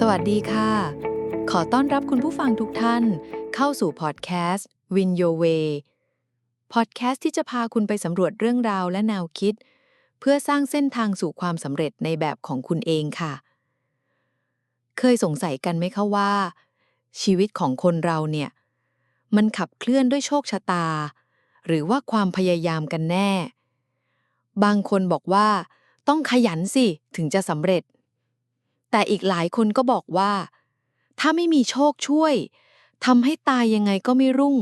สวัสดีค่ะ ขอต้อนรับคุณผู้ฟังทุกท่าน เข้าสู่พอดแคสต์ Win Your Way พอดแคสต์ที่จะพาคุณไปสำรวจเรื่องราวและแนวคิด เพื่อสร้างเส้นทางสู่ความสำเร็จในแบบของคุณเองค่ะ เคยสงสัยกันไหมคะว่า ชีวิตของคนเราเนี่ย มันขับเคลื่อนด้วยโชคชะตา หรือว่าความพยายามกันแน่ บางคนบอกว่า ต้องขยันสิถึงจะสำเร็จ แต่อีกหลายคนก็บอกว่า ถ้าไม่มีโชคช่วยทำให้ตายยังไงก็ไม่รุ่ง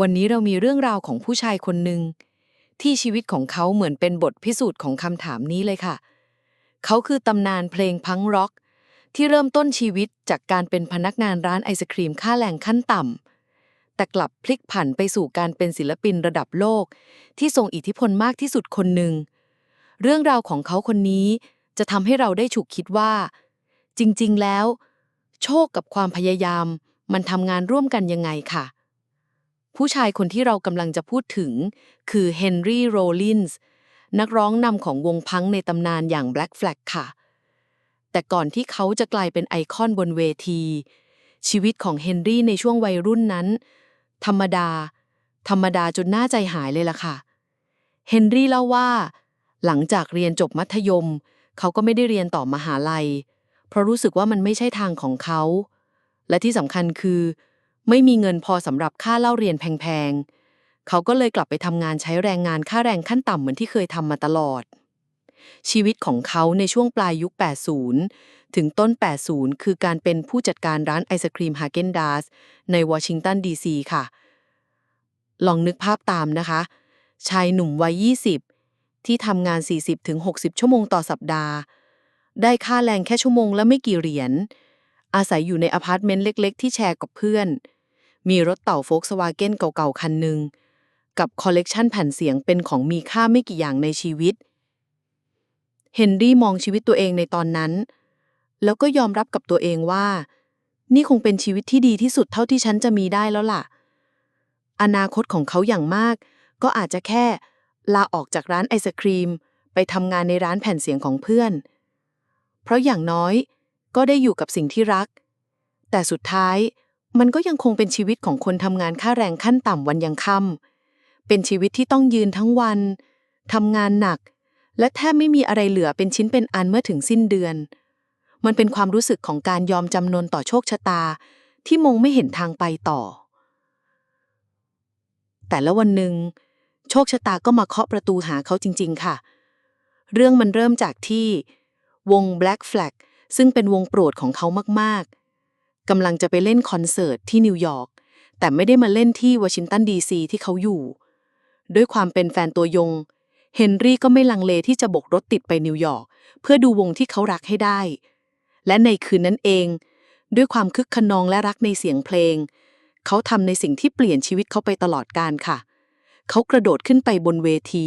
วันนี้เรามีเรื่องราวของผู้ชายคนหนึ่งที่ชีวิตของเขาเหมือนเป็นบทพิสูจน์ของคำถามนี้เลยค่ะ เขาคือตำนานเพลงพังร็อก ที่เริ่มต้นชีวิตจากการเป็นพนักงานร้านไอศครีมค่าแรงขั้นต่ำ แต่กลับพลิกผันไปสู่การเป็นศิลปินระดับโลก ที่ทรงอิทธิพลมากที่สุดคนหนึ่ง เรื่องราวของเขาคนนี้ จะทำให้เราได้ฉุกคิดว่า จริงๆ แล้ว โชคกับความพยายาม มันทำงานร่วมกันยังไงค่ะ ผู้ชายคนที่เรากำลังจะพูดถึง คือเฮนรี่โรลลินส์นักร้องนำของวงพังในตำนานอย่าง Black Flag ค่ะ แต่ก่อนที่เขาจะกลายเป็นไอคอนบนเวที ชีวิตของเฮนรี่ในช่วงวัยรุ่นนั้น ธรรมดา ธรรมดาจนน่าใจหายเลยล่ะค่ะ เฮนรี่เล่าว่า หลังจากเรียนจบมัธยม เขาก็ไม่ได้เรียนต่อมหาลัย เพราะรู้สึกว่ามันไม่ใช่ทางของเขา และที่สำคัญคือ ไม่มีเงินพอสำหรับค่าเล่าเรียนแพงๆ เขาก็เลยกลับไปทำงานใช้แรงงานค่าแรงขั้นต่ำเหมือนที่เคยทำมาตลอด ชีวิตของเขาในช่วงปลายยุค 80 ถึงต้น 80 คือการเป็นผู้จัดการร้านไอศครีมฮาเกนดาสในวอชิงตันดีซีค่ะ ลองนึกภาพตามนะคะ ชายหนุ่มวัย 20 ที่ทำงาน 40-60 ชั่วโมงต่อสัปดาห์ ได้ค่าแรงแค่ชั่วโมงละไม่กี่เหรียญ อาศัยอยู่ในอพาร์ตเมนต์เล็กๆ ที่แชร์กับเพื่อน มีรถเต่าโฟกสวาเก้นเก่าๆ คันหนึ่ง กับคอลเลกชันแผ่นเสียงเป็นของมีค่าไม่กี่อย่างในชีวิต เฮนรี่มองชีวิตตัวเองในตอนนั้น แล้วก็ยอมรับกับตัวเองว่า นี่คงเป็นชีวิตที่ดีที่สุดเท่าที่ฉันจะมีได้แล้วล่ะ อนาคตของเขาอย่างมาก ก็อาจจะแค่ ลาออกจากร้านไอศครีม ไปทำงานในร้านแผ่นเสียงของเพื่อน เพราะอย่างน้อยก็ได้อยู่กับสิ่งที่รัก แต่สุดท้ายมันก็ยังคงเป็นชีวิตของคนทำงานค่าแรงขั้นต่ำวันยังค่ำเป็นชีวิตที่ต้องยืนทั้งวันทำงานหนัก และแทบไม่มีอะไรเหลือเป็นชิ้นเป็นอันเมื่อถึงสิ้นเดือน มันเป็นความรู้สึกของการยอมจำนนต่อโชคชะตา ที่มองไม่เห็นทางไปต่อ แต่ละวันหนึ่ง โชคชะตาก็มาเคาะประตูหาเขาจริง ๆ ค่ะ เรื่องมันเริ่มจากที่ วง Black Flag ซึ่งเป็นวงโปรดของเขามากๆกำลังจะไปเล่นคอนเสิร์ตที่นิวยอร์กแต่ไม่ได้มาเล่นที่วอชิงตันดีซีที่เขาอยู่ ด้วยความเป็นแฟนตัวยง เฮนรี่ก็ไม่ลังเลที่จะบกรถติดไปนิวยอร์กเพื่อดูวงที่เขารักให้ได้ และในคืนนั้นเอง ด้วยความคึกขนองและรักในเสียงเพลง เขาทำในสิ่งที่เปลี่ยนชีวิตเขาไปตลอดกาลค่ะ เขากระโดดขึ้นไปบนเวที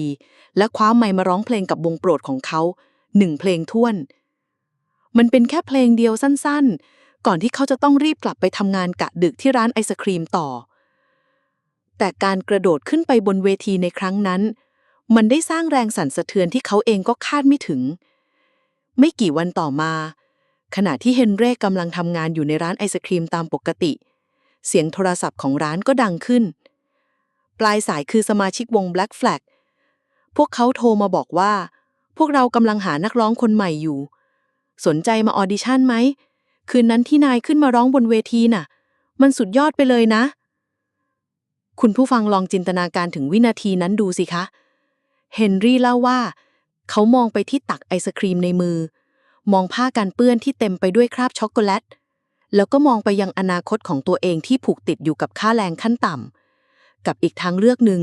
และคว้าไมค์มาร้องเพลงกับวงโปรดของเขาหนึ่งเพลงท่วน มันเป็นแค่เพลงเดียวสั้นๆ ก่อนที่เขาจะต้องรีบกลับไปทำงานกะดึกที่ร้านไอศครีมต่อ แต่การกระโดดขึ้นไปบนเวทีในครั้งนั้น มันได้สร้างแรงสั่นสะเทือนที่เขาเองก็คาดไม่ถึง ไม่กี่วันต่อมา ขณะที่เฮนเร่กำลังทำงานอยู่ในร้านไอศครีมตามปกติ เสียงโทรศัพท์ของร้านก็ดังขึ้น ปลายสายคือสมาชิกวง Black Flag พวกเขาโทรมาบอกว่า พวกเรากำลังหานักร้องคนใหม่อยู่ สนใจมาออดิชั่นไหม คืนนั้นที่นายขึ้นมาร้องบนเวทีน่ะ มันสุดยอดไปเลยนะ คุณผู้ฟังลองจินตนาการถึงวินาทีนั้นดูสิคะ เฮนรี่เล่าว่า เขามองไปที่ตักไอศครีมในมือ มองผ้ากันเปื้อนที่เต็มไปด้วยคราบช็อกโกแลตแล้วก็มองไปยังอนาคตของตัวเองที่ผูกติดอยู่กับค่าแรงขั้นต่ำ กับอีกทางเลือกหนึ่ง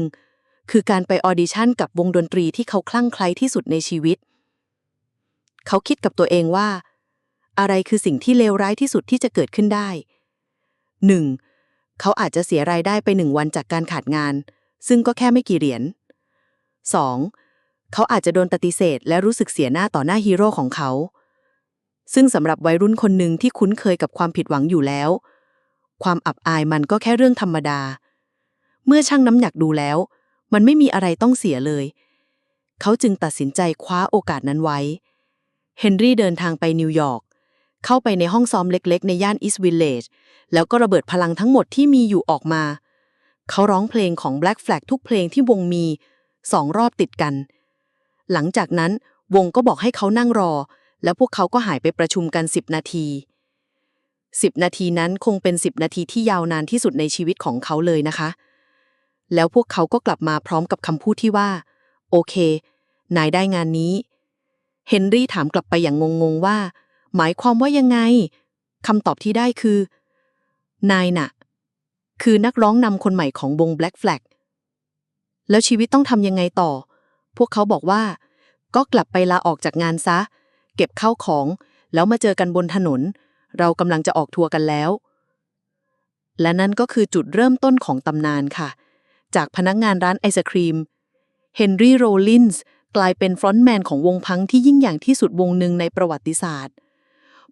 คือการไปออดิชั่นกับวงดนตรีที่เขาคลั่งไคล้ที่สุดในชีวิต เขาคิดกับตัวเองว่า อะไรคือสิ่งที่เลวร้ายที่สุดที่จะเกิดขึ้นได้ 1. เขาอาจจะเสียรายได้ไปหนึ่งวันจากการขาดงาน ซึ่งก็แค่ไม่กี่เหรียญ 2. เขาอาจจะโดนปฏิเสธและรู้สึกเสียหน้าต่อหน้าฮีโร่ของเขา ซึ่งสำหรับวัยรุ่นคนหนึ่งที่คุ้นเคยกับความผิดหวังอยู่แล้ว ความอับอายมันก็แค่เรื่องธรรมดา เมื่อชั่งน้ำหนักดูแล้ว มันไม่มีอะไรต้องเสียเลย เขาจึงตัดสินใจคว้าโอกาสนั้นไว้ เฮนรี่เดินทางไปนิวยอร์ก เข้าไปในห้องซ้อมเล็กๆ ในย่านอีสต์วิลเลจ แล้วก็ระเบิดพลังทั้งหมดที่มีอยู่ออกมา เขาร้องเพลงของ Black Flag ทุกเพลงที่วงมีสองรอบติดกัน หลังจากนั้นวงก็บอกให้เขานั่งรอ แล้วพวกเขาก็หายไปประชุมกัน 10 นาที10 นาทีนั้นคงเป็น 10 นาทีที่ยาวนานที่สุดในชีวิตของเขาเลยนะคะ แล้วพวกเขาก็กลับมาพร้อมกับคำพูดที่ว่า โอเค นายได้งานนี้ เฮนรี่ถามกลับไปอย่างงงๆว่า หมายความว่ายังไงคำตอบที่ได้คือ นายน่ะ คือนักร้องนำคนใหม่ของวง Black Flag แล้วชีวิตต้องทำยังไงต่อ พวกเขาบอกว่า ก็กลับไปลาออกจากงานซะ เก็บข้าวของ แล้วมาเจอกันบนถนน เรากำลังจะออกทัวร์กันแล้ว และนั่นก็คือจุดเริ่มต้นของตำนานค่ะ จากพนักงานร้านไอศครีม เฮนรี่โรลลินส์กลายเป็นฟรอนต์แมนของวงพังที่ยิ่งใหญ่ที่สุดวงหนึ่งในประวัติศาสตร์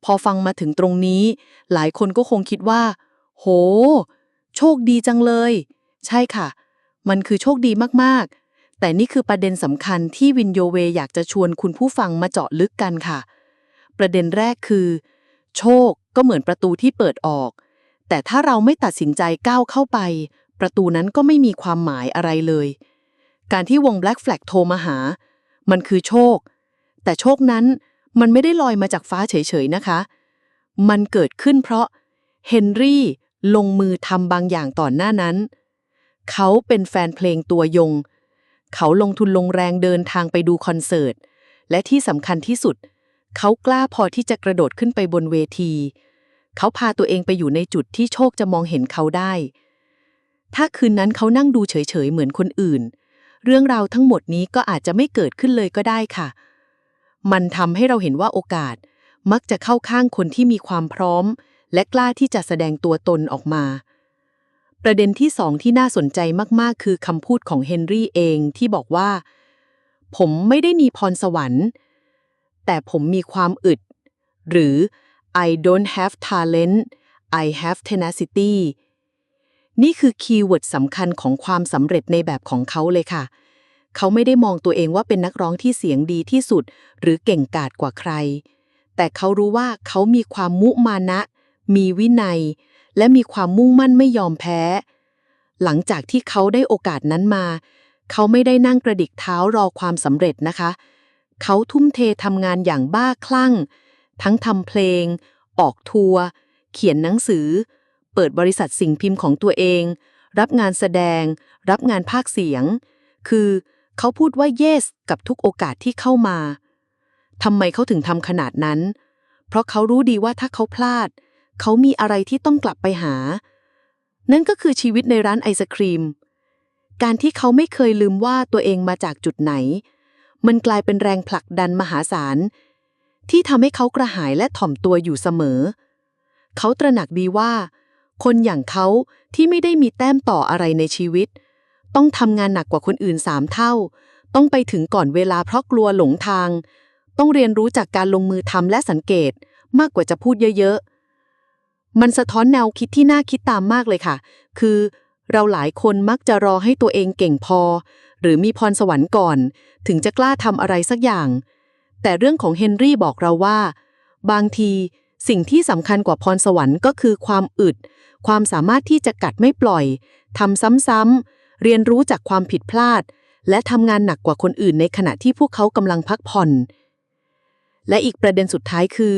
พอฟังมาถึงตรงนี้ หลายคนก็คงคิดว่า โห โชคดีจังเลย ใช่ค่ะ มันคือโชคดีมากๆ แต่นี่คือประเด็นสำคัญที่วินโยเวอยากจะชวนคุณผู้ฟังมาเจาะลึกกันค่ะ ประเด็นแรกคือ โชคก็เหมือนประตูที่เปิดออก แต่ถ้าเราไม่ตัดสินใจก้าวเข้าไป ประตูนั้นก็ไม่มีความหมายอะไรเลย การที่วง Black Flag โทรมาหา มันคือโชค แต่โชคนั้นมันไม่ได้ลอยมาจากฟ้าเฉยๆนะคะ มันเกิดขึ้นเพราะเฮนรี่ลงมือทำบางอย่างต่อนหน้านั้น เขาเป็นแฟนเพลงตัวยง เขาลงทุนลงแรงเดินทางไปดูคอนเสิร์ต และที่สำคัญที่สุด เขากล้าพอที่จะกระโดดขึ้นไปบนเวที เขาพาตัวเองไปอยู่ในจุดที่โชคจะมองเห็นเขาได้ ถ้าคืนนั้นเขานั่งดูเฉยๆเหมือนคนอื่น เรื่องราวทั้งหมดนี้ก็อาจจะไม่เกิดขึ้นเลยก็ได้ค่ะ มันทำให้เราเห็นว่าโอกาสมักจะเข้าข้างคนที่มีความพร้อม และกล้าที่จะแสดงตัวตนออกมา ประเด็นที่สองที่น่าสนใจมากๆ คือคำพูดของเฮนรี่เองที่บอกว่า ผมไม่ได้มีพรสวรรค์ แต่ผมมีความอึด หรือ I don't have talent I have tenacity นี่คือคีย์เวิร์ดสำคัญของความสำเร็จในแบบของเขาเลยค่ะ เขาไม่ได้มองตัวเองว่าเป็นนักร้องที่เสียงดีที่สุด หรือเก่งกาจกว่าใคร แต่เขารู้ว่าเขามีความมุมานะ มีวินัย และมีความมุ่งมั่นไม่ยอมแพ้ หลังจากที่เขาได้โอกาสนั้นมา เขาไม่ได้นั่งกระดิกเท้ารอความสำเร็จนะคะ เขาทุ่มเททำงานอย่างบ้าคลั่ง ทั้งทำเพลง ออกทัวร์เขียนหนังสือ เปิดบริษัทสิ่งพิมพ์ของตัวเอง รับงานแสดง รับงานภาคเสียง คือเขาพูดว่า yes กับทุกโอกาสที่เข้ามาทำไมเขาถึงทำขนาดนั้น เพราะเขารู้ดีว่าถ้าเขาพลาด เขามีอะไรที่ต้องกลับไปหา นั่นก็คือชีวิตในร้านไอศครีม การที่เขาไม่เคยลืมว่าตัวเองมาจากจุดไหน มันกลายเป็นแรงผลักดันมหาศาล ที่ทำให้เขากระหายและถ่อมตัวอยู่เสมอ เขาตระหนักดีว่า คนอย่างเขาที่ไม่ได้มีแต้มต่ออะไรในชีวิต ต้องทำงานหนักกว่าคนอื่นสามเท่า ต้องไปถึงก่อนเวลาเพราะกลัวหลงทาง ต้องเรียนรู้จากการลงมือทำและสังเกตมากกว่าจะพูดเยอะๆ มันสะท้อนแนวคิดที่น่าคิดตามมากเลยค่ะ คือเราหลายคนมักจะรอให้ตัวเองเก่งพอ หรือมีพรสวรรค์ก่อน ถึงจะกล้าทำอะไรสักอย่าง แต่เรื่องของเฮนรี่บอกเราว่า บางที สิ่งที่สำคัญกว่าพรสวรรค์ก็คือความอึด ความสามารถที่จะกัดไม่ปล่อยทำซ้ำๆ เรียนรู้จากความผิดพลาด และทำงานหนักกว่าคนอื่นในขณะที่พวกเขากำลังพักผ่อน และอีกประเด็นสุดท้ายคือ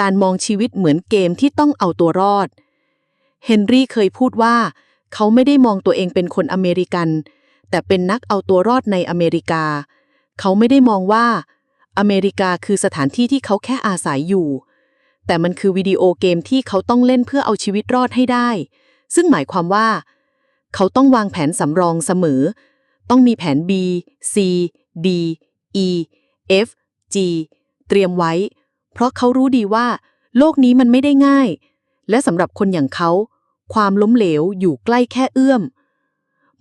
การมองชีวิตเหมือนเกมที่ต้องเอาตัวรอด เฮนรี่เคยพูดว่า เขาไม่ได้มองตัวเองเป็นคนอเมริกัน แต่เป็นนักเอาตัวรอดในอเมริกา เขาไม่ได้มองว่า อเมริกาคือสถานที่ที่เขาแค่อาศัยอยู่ แต่มันคือวิดีโอเกมที่เขาต้องเล่นเพื่อเอาชีวิตรอดให้ได้ ซึ่งหมายความว่า เขาต้องวางแผนสำรองเสมอ ต้องมีแผน B C D E F G เตรียมไว้ เพราะเขารู้ดีว่า โลกนี้มันไม่ได้ง่าย และสำหรับคนอย่างเขา ความล้มเหลวอยู่ใกล้แค่เอื้อม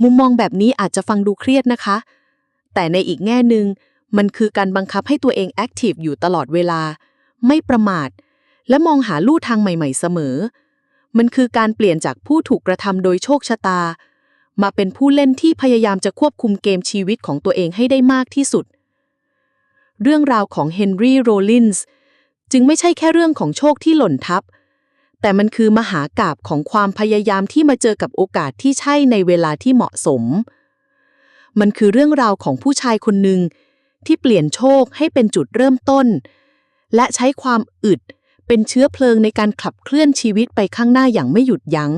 มุมมองแบบนี้อาจจะฟังดูเครียดนะคะ แต่ในอีกแง่หนึ่งมันคือการบังคับให้ตัวเองแอคทีฟอยู่ตลอดเวลา ไม่ประมาท และมองหาลู่ทางใหม่ๆเสมอ มันคือการเปลี่ยนจากผู้ถูกกระทำโดยโชคชะตา มาเป็นผู้เล่นที่พยายามจะควบคุมเกมชีวิตของตัวเองให้ได้มากที่สุด เรื่องราวของเฮนรี่โรลลินส์จึงไม่ใช่แค่เรื่องของโชคที่หล่นทับ แต่มันคือมหากาบของความพยายามที่มาเจอกับโอกาสที่ใช่ในเวลาที่เหมาะสม มันคือเรื่องราวของผู้ชายคนหนึ่งที่เปลี่ยนโชคให้เป็นจุดเริ่มต้น และใช้ความอึด เป็นเชื้อเพลิงในการขับเคลื่อนชีวิตไปข้างหน้าอย่างไม่หยุดยัง้ง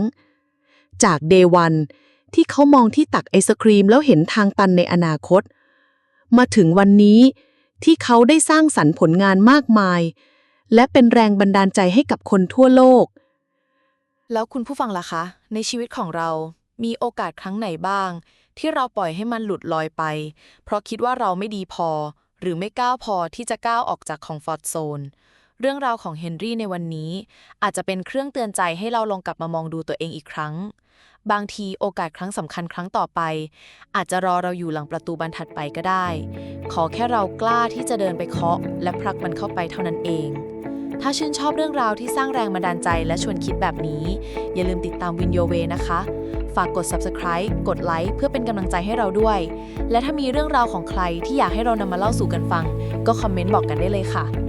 จากเดวันที่เขามองที่ตักไอศครีมแล้วเห็นทางตันในอนาคต มาถึงวันนี้ที่เขาได้สร้างสรรค์ผลงานมากมาย และเป็นแรงบันดาลใจให้กับคนทั่วโลก แล้วคุณผู้ฟังล่ะคะ ในชีวิตของเรา มีโอกาสครั้งไหนบ้าง ที่เราปล่อยให้มันหลุดลอยไป เพราะคิดว่าเราไม่ดีพอ หรือไม่ก้าวพอที่จะก้าวออกจากคอมฟอร์ทโซน เรื่องราวของเฮนรี่ในวันนี้ อาจจะเป็นเครื่องเตือนใจให้เราลองกลับมามองดูตัวเองอีกครั้ง บางทีโอกาสครั้งสำคัญครั้งต่อไป อาจจะรอเราอยู่หลังประตูบานถัดไปก็ได้ ขอแค่เรากล้าที่จะเดินไปเคาะ และผลักมันเข้าไปเท่านั้นเอง ถ้าชื่นชอบเรื่องราวที่สร้างแรงบันดาลใจและชวนคิดแบบนี้ อย่าลืมติดตามวินโยเวนะคะ ฝากกด subscribe กดไลค์เพื่อเป็นกำลังใจให้เราด้วย และถ้ามีเรื่องราวของใครที่อยากให้เรานำมาเล่าสู่กันฟัง ก็คอมเมนต์บอกกันได้เลยค่ะ